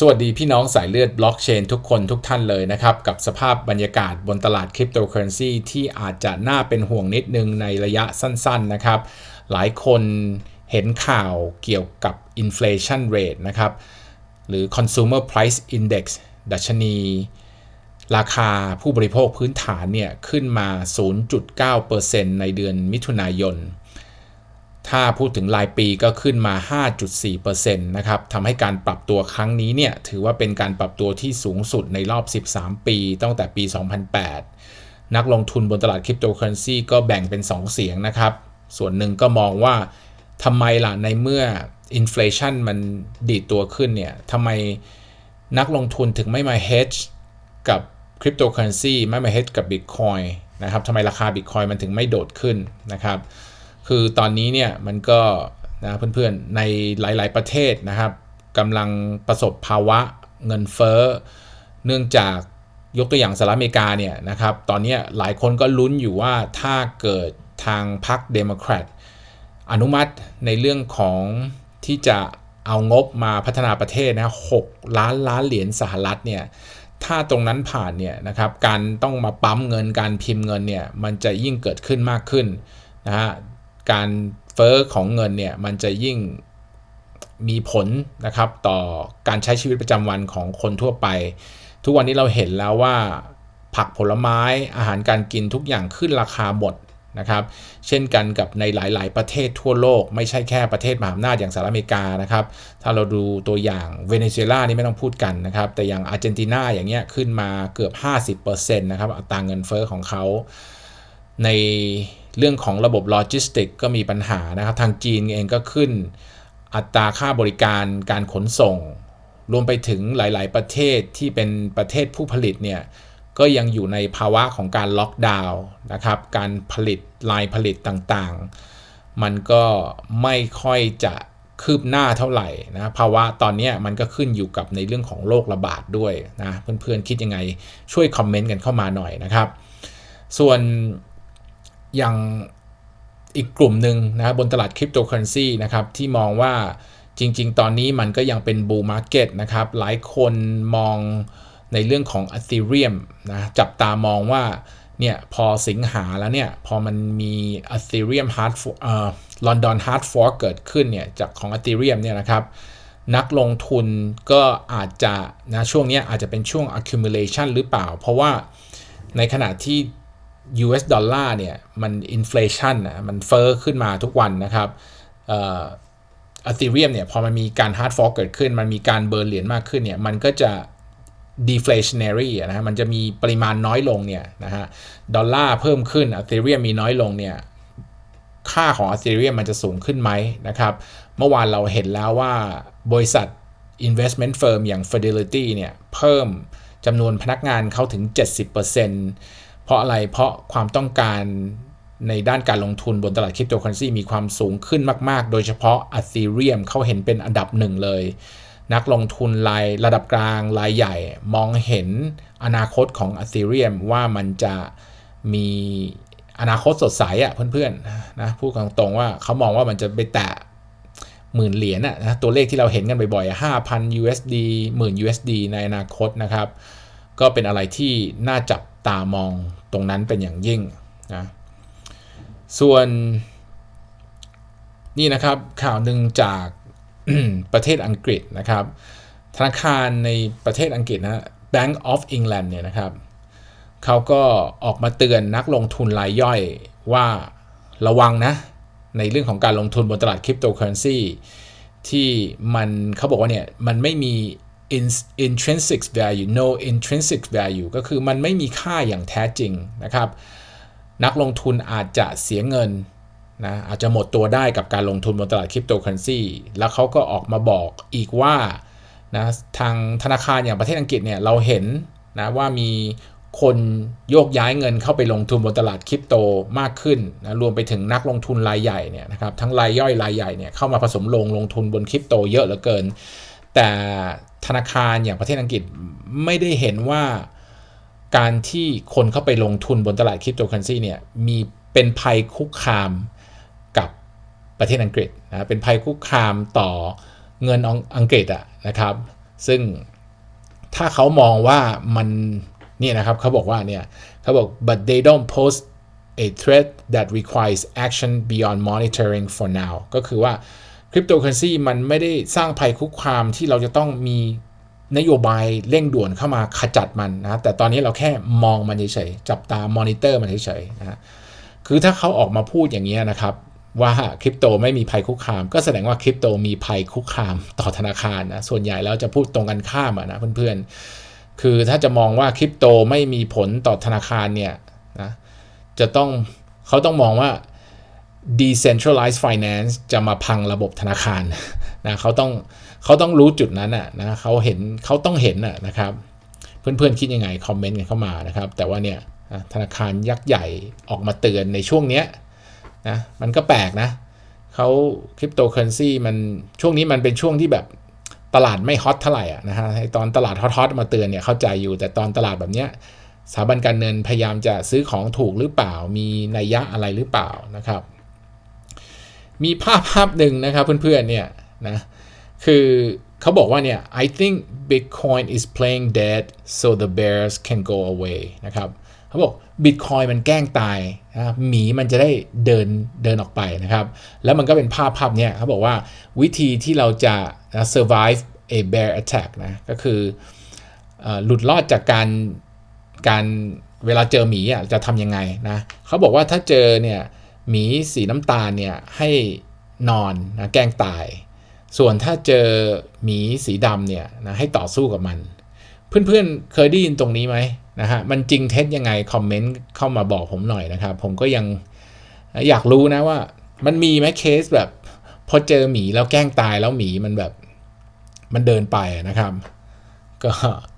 สวัสดีพี่น้องสายเลือดบล็อกเชนทุกคนทุกท่านเลยนะครับ กับสภาพบรรยากาศบนตลาดคริปโตเคอเรนซีที่อาจจะน่าเป็นห่วงนิดนึงในระยะสั้นๆนะครับ หลายคนเห็นข่าวเกี่ยวกับ inflation rate นะครับ หรือ consumer price index ดัชนี ราคาผู้บริโภคพื้นฐานเนี่ย ขึ้นมา 0.9%ในเดือนมิถุนายน ถ้าพูดถึงรายปีก็ขึ้นมา 5.4%นะครับทำให้การปรับตัวครั้งนี้เนี่ยถือว่าเป็นการปรับตัวที่สูงสุดในรอบ 13 ปีตั้งแต่ปี 2008 นักลงทุนบนตลาดคริปโตเคอเรนซีก็แบ่งเป็น 2 เสียงนะครับ ส่วนหนึ่งก็มองว่าทำไมล่ะในเมื่ออินฟลชันมันดีดตัวขึ้นเนี่ยทำไมนักลงทุนถึงไม่มา hedge กับคริปโตเคอเรนซีไม่มา hedge กับ Bitcoin นะครับทำไมราคา Bitcoin มันถึงไม่โดดขึ้นนะครับ คือตอนนี้เนี่ยมันก็นะเพื่อนๆในหลายๆประเทศนะครับกำลังประสบภาวะเงินเฟ้อ เนื่องจากยกตัวอย่างสหรัฐอเมริกาเนี่ยนะครับตอนนี้หลายคนก็ลุ้นอยู่ว่าถ้าเกิดทางพรรคเดโมแครตอนุมัติในเรื่องของที่จะเอางบมาพัฒนาประเทศนะ6ล้านล้านเหรียญสหรัฐเนี่ยถ้าตรงนั้นผ่านเนี่ยนะครับการต้องมาปั๊มเงินการพิมพ์เงินเนี่ยมันจะยิ่งเกิดขึ้นมากขึ้นนะฮะ การเฟอ้อของเงินเนี่ยมันจะยิ่งมีผลนะครับต่อการใช้ชีวิตประจำวันของคนทั่วไป ทุกวันนี้เราเห็นแล้วว่าผักผลไม้อาหารการกินทุกอย่างขึ้นราคาหมดนะครับ เช่นกันกับในหลาย ๆ ประเทศทั่วโลก ไม่ใช่แค่ประเทศมหาอำนาจอย่างสหรัฐอเมริกานะครับ ถ้าเราดูตัวอย่างเวเนซุเอลานี่ไม่ต้องพูดกันนะครับ แต่อย่างอาร์เจนตินาอย่างเงี้ยขึ้นมาเกือบ 50%นะครับอัตราเงินเฟอ้อของเขาใน เรื่องของระบบโลจิสติกก็มีปัญหานะครับทางจีนเองก็ขึ้น อัตราค่าบริการการขนส่ง รวมไปถึงหลาย ๆ ประเทศที่เป็นประเทศผู้ผลิตเนี่ยก็ยังอยู่ในภาวะของการล็อกดาวน์นะครับ การผลิตลายผลิตต่างๆ มันก็ไม่ค่อยจะคืบหน้าเท่าไหร่นะภาวะตอนนี้มันก็ขึ้นอยู่กับในเรื่องของโรคระบาดด้วยนะเพื่อนๆคิดยังไงช่วยคอมเมนต์กันเข้ามาหน่อยนะครับ ส่วน ย่างอีกกลุ่มหนึ่งนะครับบนตลาดคริปโตเคอเรนซีนะครับที่มองว่าจริง ๆ ตอนนี้มันก็ยังเป็นบูมมาร์เก็ตนะครับหลายคนมองในเรื่องของ Ethereum นะจับตามองว่าเนี่ยพอสิงหาแล้วเนี่ยพอมันมี Ethereum Hard เอ่อ London Hard Fork เกิดขึ้นเนี่ยจากของ Ethereum เนี่ยนะครับนักลงทุนก็อาจจะนะช่วงนี้อาจจะเป็นช่วง accumulation หรือเปล่า เพราะว่าในขณะที่ US ดอลลาร์เนี่ยมันอินฟลชันนะมันเฟอ้อขึ้นมาทุกวันนะครับเอ่อ Ethereum เนี่ยพอมันมีการ hard fork เกิดขึ้น มันมีการเบิร์นเหรียญมากขึ้นเนี่ยมันก็จะ deflationary นะฮะมันจะมีปริมาณน้อยลงเนี่ยนะฮะดอลลาร์เพิ่มขึ้น Ethereum มีน้อยลงเนี่ยค่าของ Ethereum มันจะสูงขึ้นไหมนะครับ เมื่อวานเราเห็นแล้วว่าบริษัท investment firm อย่าง Fidelity เนี่ยเพิ่มจำนวนพนักงานเข้าถึง 70% เพราะอะไรเพราะความต้องการในด้านการลงทุนบนตลาดคริปโตเคอเรนซีมีความสูงขึ้นมาก ๆ โดยเฉพาะ Ethereum เขาเห็นเป็นอันดับหนึ่งเลย นักลงทุนรายระดับกลางรายใหญ่มองเห็นอนาคตของ Ethereum ว่ามันจะมีอนาคตสดใสอะ่ะเพื่อนๆนะพูดตรงๆว่าเขามองว่ามันจะไปแตะหมื่นเหรียญอะนะตัวเลขที่เราเห็นกันบ่อยๆ5,000 USD หมื่น USD ในอนาคตนะครับ ก็เป็นอะไรที่น่าจับ ตามองตรงนั้นเป็นอย่างยิ่งนะส่วนนี่นะครับข่าวหนึ่งจากประเทศอังกฤษนะครับธนาคารในประเทศอังกฤษนะ Bank of England เนี่ยนะครับเขาก็ออกมาเตือนนักลงทุนรายย่อยว่าระวังนะ ในเรื่องของการลงทุนบนตลาดคริปโตเคอเรนซีที่มันเขาบอกว่าเนี่ย มันไม่มี intrinsic value no intrinsic value ก็คือมันไม่มีค่าอย่างแท้จริงนะครับ นักลงทุนอาจจะเสียเงินนะอาจจะหมดตัวได้กับการลงทุนบนตลาดคริปโตเคอเรนซีแล้วเขาก็ออกมาบอกอีกว่านะทางธนาคารอย่างประเทศอังกฤษเนี่ยเราเห็นนะว่ามีคนโยกย้ายเงินเข้าไปลงทุนบนตลาดคริปโตมากขึ้นนะรวมไปถึงนักลงทุนรายใหญ่เนี่ยนะครับทั้งรายย่อยรายใหญ่เนี่ยเข้ามาผสมลงลงทุนบนคริปโตเยอะเหลือเกิน แต่ ธนาคารอย่างประเทศอังกฤษไม่ได้เห็นว่าการที่คนเข้าไปลงทุนบนตลาดคริปโตเคอเรนซีเนี่ยมีเป็นภัยคุกคามกับประเทศอังกฤษนะเป็นภัยคุกคามต่อเงินอังกฤษอะนะครับ ซึ่งถ้าเขามองว่ามันเนี่ยนะครับเขาบอกว่าเนี่ยเขาบอก but they don't pose a threat that requires action beyond monitoring for now ก็คือว่า คริปโตเคอเรนซีมันไม่ได้สร้างภัยคุกคามที่เราจะต้องมีนโยบายเร่งด่วนเข้ามาขจัดมันนะแต่ตอนนี้เราแค่มองมันเฉยๆจับตามอนิเตอร์มันเฉยๆนะคือถ้าเขาออกมาพูดอย่างนี้นะครับว่าคริปโตไม่มีภัยคุกคาม ก็แสดงว่าคริปโตมีภัยคุกคามต่อธนาคารนะส่วนใหญ่แล้วจะพูดตรงกันข้ามะนะเพื่อนๆ คือถ้าจะมองว่าคริปโตไม่มีผลต่อธนาคารเนี่ยนะจะต้องเขาต้องมองว่า decentralized finance จะมาพังระบบธนาคารนะเขาต้องเขาต้องรู้จุดนั้นอะนะเขาเห็นเขาต้องเห็นอะนะครับ เพื่อนๆคิดยังไง คอมเมนต์กันเข้ามานะครับ แต่ว่าเนี่ยธนาคารยักษ์ใหญ่ออกมาเตือนในช่วงเนี้ยนะมันก็แปลกนะเขาคริปโตเคอเรนซีมันช่วงนี้มันเป็นช่วงที่แบบตลาดไม่ฮอตเท่าไหร่อะนะฮะตอนตลาดฮอตๆมาเตือนเนี่ยเข้าใจอยู่แต่ตอนตลาดแบบเนี้ยสถาบันการเงินพยายามจะซื้อของถูกหรือเปล่า มีนัยยะอะไรหรือเปล่านะครับ มีภาพภาพหนึ่งนะครับเพื่อนๆเนี่ยนะคือเขาบอกว่าเนี่ย I think Bitcoin is playing dead so the bears can go away นะครับเขาบอก Bitcoin มันแกล้งตายนะหมีมันจะได้เดินเดินออกไปนะครับ แล้วมันก็เป็นภาพภาพเนี่ยเขาบอกว่าวิธีที่เราจะ survive a bear attack นะก็คือหลุดรอดจากการการเวลาเจอหมีอะจะทำยังไงนะเขาบอกว่าถ้าเจอเนี่ย หมีสีน้ำตาลเนี่ยให้นอนนะแกล้งตาย ส่วนถ้าเจอหมีสีดำเนี่ยนะให้ต่อสู้กับมัน เพื่อนๆเคยได้ยินตรงนี้ไหมนะฮะมันจริงเท็จยังไงคอมเมนต์เข้ามาบอกผมหน่อยนะครับ ผมก็ยังอยากรู้นะว่า มันมีไหมเคสแบบพอเจอหมีแล้วแกล้งตายแล้วหมีมันแบบมันเดินไปนะครับ ก็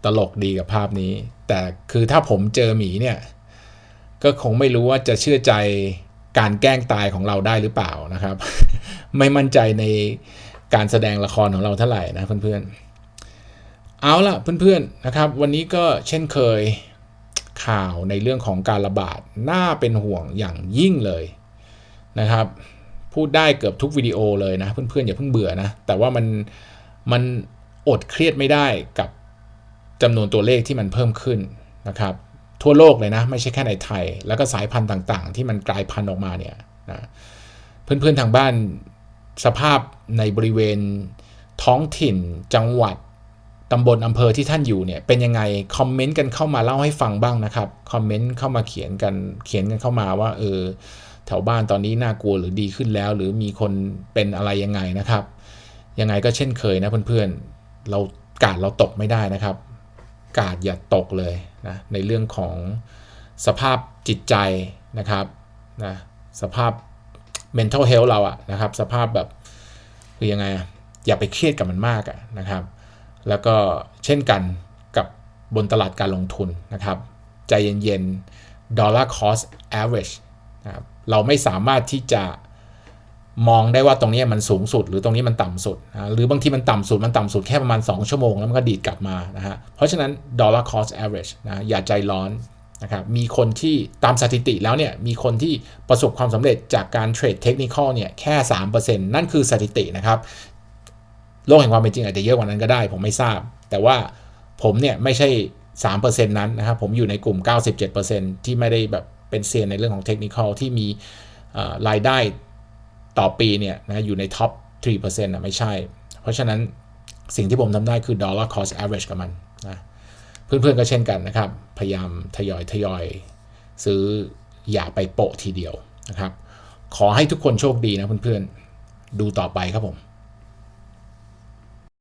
ตลกดีกับภาพนี้ แต่คือถ้าผมเจอหมีเนี่ย ก็คงไม่รู้ว่าจะเชื่อใจ การแกล้งตายของเราได้หรือเปล่านะครับ ไม่มั่นใจในการแสดงละครของเราเท่าไหร่นะเพื่อนๆเอาล่ะเพื่อนๆนะครับ วันนี้ก็เช่นเคยข่าวในเรื่องของการระบาดน่าเป็นห่วงอย่างยิ่งเลยนะครับ พูดได้เกือบทุกวิดีโอเลยนะเพื่อนๆอย่าเพิ่งเบื่อนะ แต่ว่ามันมันอดเครียดไม่ได้กับจำนวนตัวเลขที่มันเพิ่มขึ้นนะครับ ทั่วโลกเลยนะ ไม่ใช่แค่ในไทย แล้วก็สายพันธุ์ต่างๆ ที่มันกลายพันธุ์ออกมาเนี่ยนะเพื่อนๆทางบ้านสภาพในบริเวณท้องถิ่น จังหวัดตำบลอำเภอที่ท่านอยู่เนี่ยเป็นยังไงคอมเมนต์กันเข้ามาเล่าให้ฟังบ้างนะครับคอมเมนต์เข้ามาเขียนกันเขียนกันเข้ามาว่าเออแถวบ้านตอนนี้น่ากลัวหรือดีขึ้นแล้ว หรือมีคนเป็นอะไรยังไงนะครับ ยังไงก็เช่นเคยนะเพื่อนๆเรากาดเราตกไม่ได้นะครับ กาดอย่าตกเลย นะในเรื่องของสภาพจิตใจนะครับนะสภาพ mental health เราอะนะครับ สภาพแบบคือยังไงอะอย่าไปเครียดกับมันมากอะนะครับ แล้วก็เช่นกันกับบนตลาดการลงทุนนะครับ ใจเย็นๆ dollar cost average นะครับเราไม่สามารถที่จะ มองได้ว่าตรงนี้มันสูงสุด หรือตรงนี้มันต่ำสุดนะหรือบางทีมันต่ำสุดมันต่ำสุดแค่ประมาณ 2 ชั่วโมงแล้วมันก็ดีดกลับมานะฮะเพราะฉะนั้น dollar cost average นะอย่าใจร้อนนะครับมีคนที่ตามสถิติแล้วเนี่ยมีคนที่ประสบความสำเร็จจากการเทรดเทคนิคเนี่ยแค่ 3%นั่นคือสถิตินะครับโลกแห่งความเป็นจริงอาจจะเยอะกว่านั้นก็ได้ ผมไม่ทราบ แต่ว่าผมเนี่ยไม่ใช่ 3%นั้นนะครับผมอยู่ในกลุ่ม 97%ที่ไม่ได้แบบเป็นเซียนในเรื่องของเทคนิคที่มีรายได้ ต่อปีเนี่ยนะอยู่ในท็อป 3%นะไม่ใช่ เพราะฉะนั้นสิ่งที่ผมทำได้คือ dollar cost average กับมันนะเพื่อนๆก็เช่นกันนะครับ พยายามทยอยทยอยซื้ออย่าไปโปะทีเดียวนะครับ ขอให้ทุกคนโชคดีนะเพื่อนๆ ดูต่อไปครับผม